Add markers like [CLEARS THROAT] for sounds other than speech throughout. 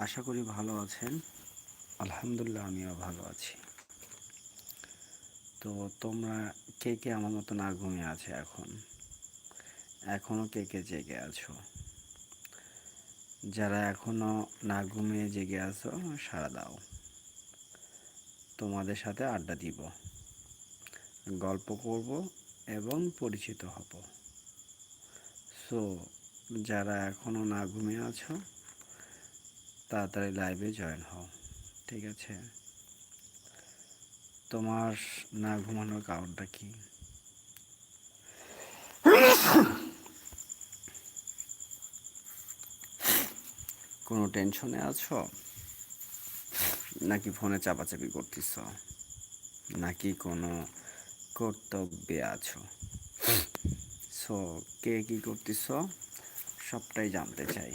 আশা করি ভালো আছেন। আলহামদুলিল্লাহ আমিও ভালো আছি। তো তোমরা কে কে আমার মতো না ঘুমিয়ে আছে এখন? এখনও কে কে জেগে আছো? যারা এখনও না ঘুমিয়ে জেগে আছো সারা দাও। তোমাদের সাথে আড্ডা দিব। গল্প করব এবং পরিচিত হব। সো যারা এখনও না ঘুমিয়ে আছো তাড়াতাড়ি লাইভে জয়েন হও, ঠিক আছে? তোমার না ঘুমানোর কারণটা কি? কোনো টেনশনে আছো? নাকি ফোনে চাপাচাপি করতেছ? নাকি কোনো কর্তব্যে আছো? সো কে কি করতেছ? সবটাই জানতে চাই।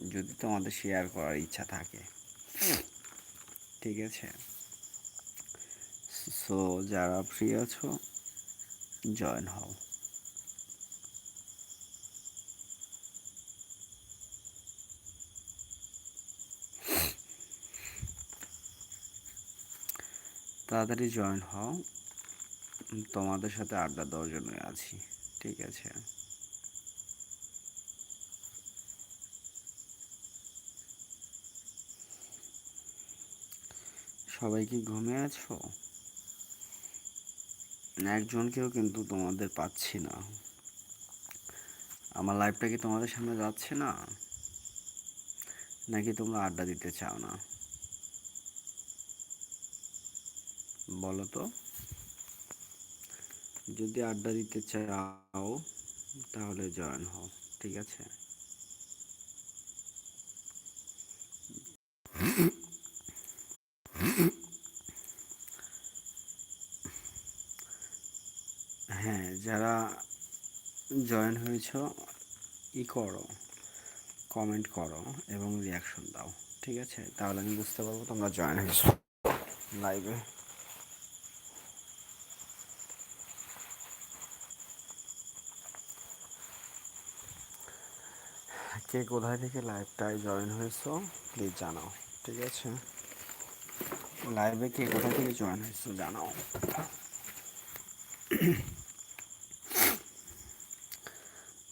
যদি তোমাদের শেয়ার করার ইচ্ছা থাকে। ঠিক আছে। সো যারা ফ্রি আছো জয়েন হও। তাড়াতাড়ি জয়েন হও। তোমাদের সাথে আড্ডা দেওয়ার জন্যই আছি, ঠিক আছে। সবাই কি ঘুমিয়ে আছো? একজনকেও কিন্তু তোমাদের পাচ্ছি না। আমার লাইফটা কি তোমাদের সামনে যাচ্ছে না? নাকি তোমরা আড্ডা দিতে চাও না? বলো তো। যদি আড্ডা দিতে চাও, তাহলে জয়েন হও, ঠিক আছে হ্যাঁ যারা জয়েন হয়েছ, ই করো কমেন্ট করো এবং রিয়াকশন দাও, ঠিক আছে? তাহলে আমি বুঝতে পারব তোমরা জয়েন হয়েছো লাইভে কে কোথায় থেকে লাইভটায় জয়েন হয়েছো প্লিজ জানাও, ঠিক আছে? লাইভে কে কোথা থেকে জয়েন হয়েছো, জানাও।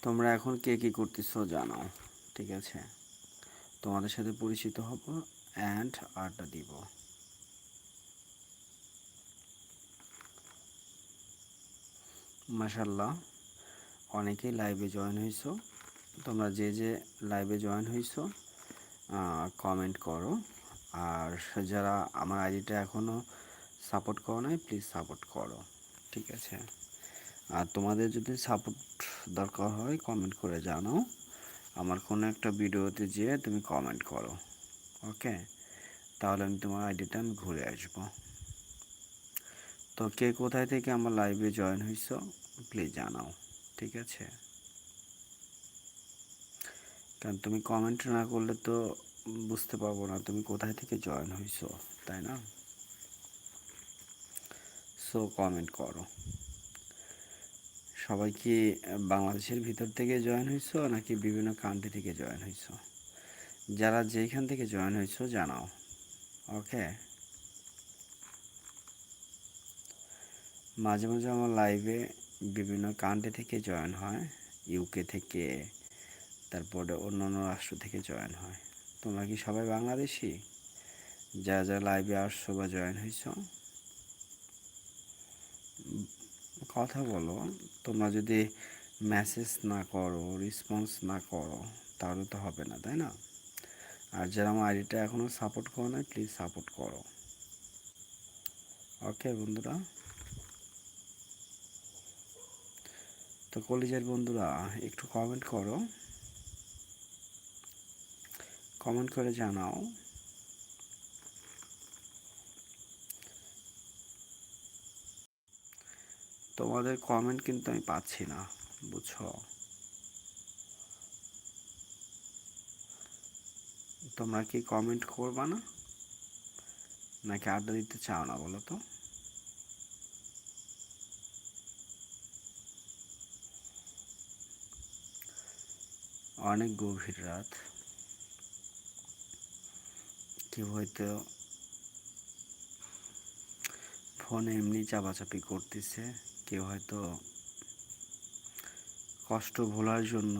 তোমরা এখন কে কী করতেছো জানো, ঠিক আছে? তোমাদের সাথে পরিচিত হব অ্যান্ড আড্ডা দিব। মাসাল্লাহ অনেকেই লাইভে জয়েন হয়েছো তোমরা যে যে লাইভে জয়েন হয়েছো কমেন্ট করো। আর যারা আমার আইডিটা এখনও সাপোর্ট করো নাই প্লিজ সাপোর্ট করো, ঠিক আছে? আর তোমাদের যদি সাপোর্ট দরকার হয় কমেন্ট করে জানাও। আমার কোনো একটা ভিডিওতে যেয়ে তুমি কমেন্ট করো ওকে তাহলে আমি তোমার আইডিটা আমি ঘুরে আসব। তো কে কোথায় থেকে আমার লাইভে জয়েন হয়েছ প্লিজ জানাও, ঠিক আছে? কারণ তুমি কমেন্ট না করলে তো বুঝতে পারব না তুমি কোথায় থেকে জয়েন হয়েছো তাই না? সো কমেন্ট করো। সবাই কি বাংলাদেশের ভিতর থেকে জয়েন হয়েছো নাকি বিভিন্ন কান্ট্রি থেকে জয়েন হয়েছো যারা যেখান থেকে জয়েন হয়েছো জানাও ওকে মাঝে মাঝে আমার লাইভে বিভিন্ন কান্ট্রি থেকে জয়েন হয় ইউকে থেকে, তারপরে অন্য অন্য রাষ্ট্র থেকে জয়েন হয়। তোমরা কি সবাই বাংলাদেশি? যা যা লাইভে আসছো বা জয়েন হয়েছো কথা বলো। তোমরা যদি মেসেজ না করো রেসপন্স না করো, তাহলে তো হবে না, তাই না? আর যারা আমার আইডিটা এখনও সাপোর্ট করো না প্লিজ সাপোর্ট করো। ওকে বন্ধুরা। তো কলেজের বন্ধুরা, একটু কমেন্ট করো। কমেন্ট করে জানাও। তোমাদের কমেন্ট কিন্তু আমি পাচ্ছি না, বুঝছ? তোমরা কি কমেন্ট করবা না? নাকি আড্ডা দিতে চাও না বলো তো? অনেক গভীর রাত। কেউ হয়তো ফোনে এমনি চাপাচাপি করতেছে। কেউ হয়তো কষ্ট ভোলার জন্য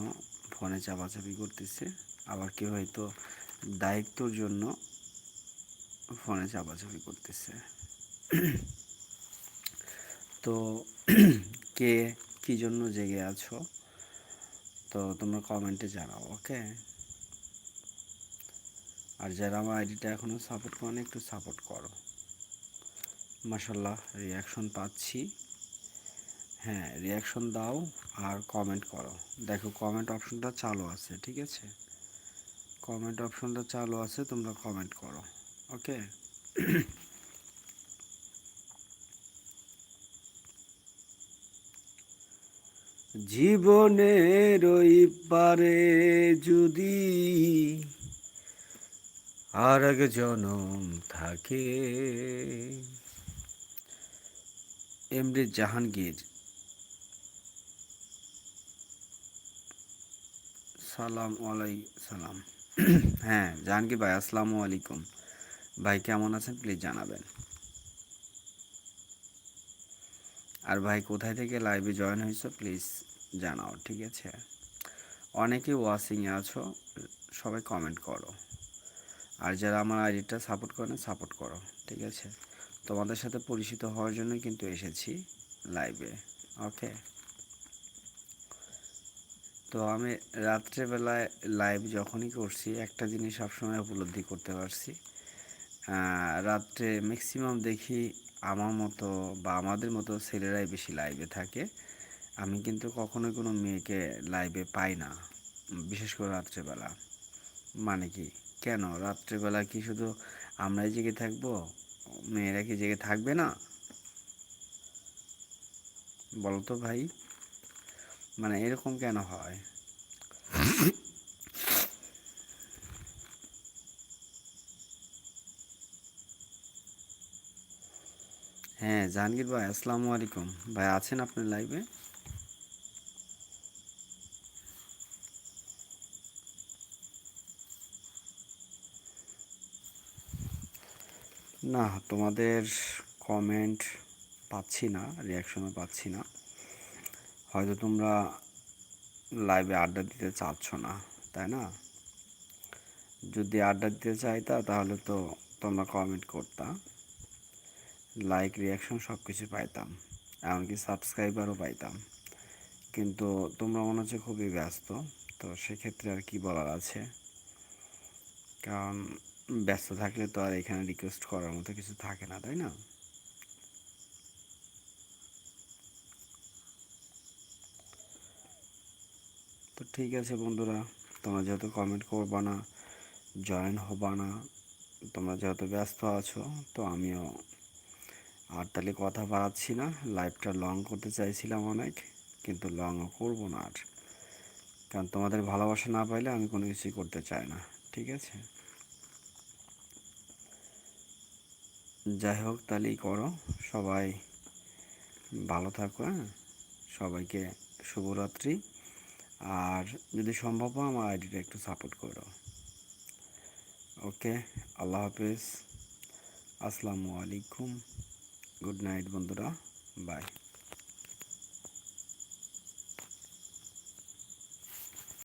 ফোনে চাপাচাপি করতেছে, আবার কেউ হয়তো দায়িত্বর জন্য ফোনে চাপাচাপি করতেছে। তো কে কি জন্য জেগে আছো? তো তোমরা কমেন্টে জানাও, ওকে? আর যারা আমার আইডিটা এখনও সাপোর্ট করে একটু সাপোর্ট করো। মাসাল্লাহ রিয়াকশন পাচ্ছি। হ্যাঁ রিয়াকশন দাও আর কমেন্ট করো। দেখো কমেন্ট অপশনটা চালু আছে, ঠিক আছে? কমেন্ট অপশনটা চালু আছে, তোমরা কমেন্ট করো ওকে জীবনের ওই পারে যদি আর এক জনম থাকে, এমডি জাহাঙ্গীর সালাম আলাই [CLEARS THROAT] সালাম। হ্যাঁ জাহাঙ্গীর ভাই, আসসালামু আলাইকুম। ভাই, কেমন আছেন? প্লিজ জানাবেন। আর ভাই, কোথায় থেকে লাইভে জয়েন হয়েছো? প্লিজ জানাও, ঠিক আছে? অনেকে ওয়াচিংয়ে আছো, সবাই কমেন্ট করো। আর যারা আমার আইডিটা সাপোর্ট করে সাপোর্ট করো, ঠিক আছে? তোমাদের সাথে পরিচিত হওয়ার জন্য কিন্তু এসেছি লাইভে ওকে তো আমি রাত্রেবেলায় লাইভ যখনই করছি, একটা জিনিস সবসময় উপলব্ধি করতে পারছি। রাত্রে ম্যাক্সিমাম দেখি আমার মতো বা আমাদের মতো ছেলেরাই বেশি লাইভে থাকে। আমি কিন্তু কখনোই কোনো মেয়েকে লাইভে পাই না, বিশেষ করে রাত্রেবেলা। মানে কি? কেন? রাত্রেবেলা কি শুধু আমরাই জেগে থাকব? মেয়েরা কি জেগে থাকবে না? বলতো ভাই। মানে এরকম কেন হয়? হ্যাঁ জাহাঙ্গীর ভাই, আসসালামু আলাইকুম। ভাই, আছেন আপনার লাইভে? না, তোমাদের কমেন্ট পাচ্ছি না রিয়াকশনও পাচ্ছি না। হয়তো তোমরা লাইভে আড্ডা দিতে চাচ্ছ না, তাই না? যদি আড্ডা দিতে চাইতা তাহলে তো তোমরা কমেন্ট করতা লাইক রিয়াকশন সব কিছু পাইতাম, এমনকি সাবস্ক্রাইবারও পাইতাম। কিন্তু তোমরা মনে হচ্ছে খুবই ব্যস্ত, তো সেক্ষেত্রে আর কি বলার আছে? কারণ ব্যস্ত থাকলে তো আর এখানে রিকোয়েস্ট করার মতো কিছু থাকে না, তাই না? তো ঠিক আছে বন্ধুরা, তোমরা যেহেতু কমেন্ট করবা না জয়েন হবা না, তোমরা যেহেতু ব্যস্ত আছো, তো আমিও আর তাহলে কথা বাড়াচ্ছি না। লাইভটা লং করতে চাইছিলাম অনেক, কিন্তু লংও করব না আর। কারণ তোমাদের ভালোবাসা না পাইলে আমি কোনো কিছুই করতে চাই না, ঠিক আছে? যাই হোক, তাহলেই করো। সবাই ভালো থাকো হ্যাঁ? সবাইকে শুভরাত্রি। আর যদি সম্ভব হয় আমার আইডিটা একটু সাপোর্ট করো ওকে, আল্লাহ হাফেজ। আসসালামু আলাইকুম। গুড নাইট বন্ধুরা। বাই।